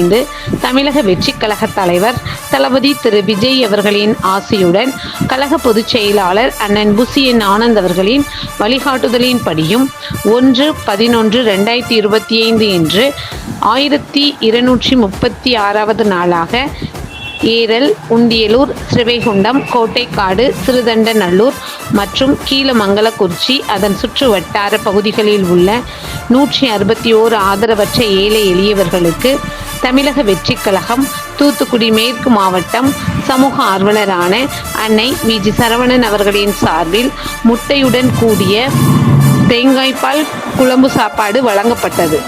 இணைந்து தமிழக வெற்றி கழக தலைவர் தளபதி திரு. விஜய் அவர்களின் ஆசையுடன் கழக பொதுச் செயலாளர் அண்ணன் புசியன் ஆனந்த் அவர்களின் வழிகாட்டுதலின்படியும் ஒன்று பதினொன்று ரெண்டாயிரத்தி இருபத்தி ஐந்து என்று ஆயிரத்தி இருநூற்றி முப்பத்தி ஆறாவது நாளாக ஏரல் உண்டியலூர் ஸ்ரீவைகுண்டம் கோட்டைக்காடு சிறுதண்டநல்லூர் மற்றும் கீழமங்கலக்குறிச்சி அதன் சுற்று வட்டார பகுதிகளில் உள்ள நூற்றி அறுபத்தி ஓரு ஆதரவற்ற ஏழை எளியவர்களுக்கு தமிழக வெற்றி கழகம் தூத்துக்குடி மேற்கு மாவட்டம் சமூக ஆர்வலரான அன்னை விஜி சரவணன் அவர்களின் சார்பில் முட்டையுடன் கூடிய தேங்காய்பால் குழம்பு சாப்பாடு வழங்கப்பட்டது.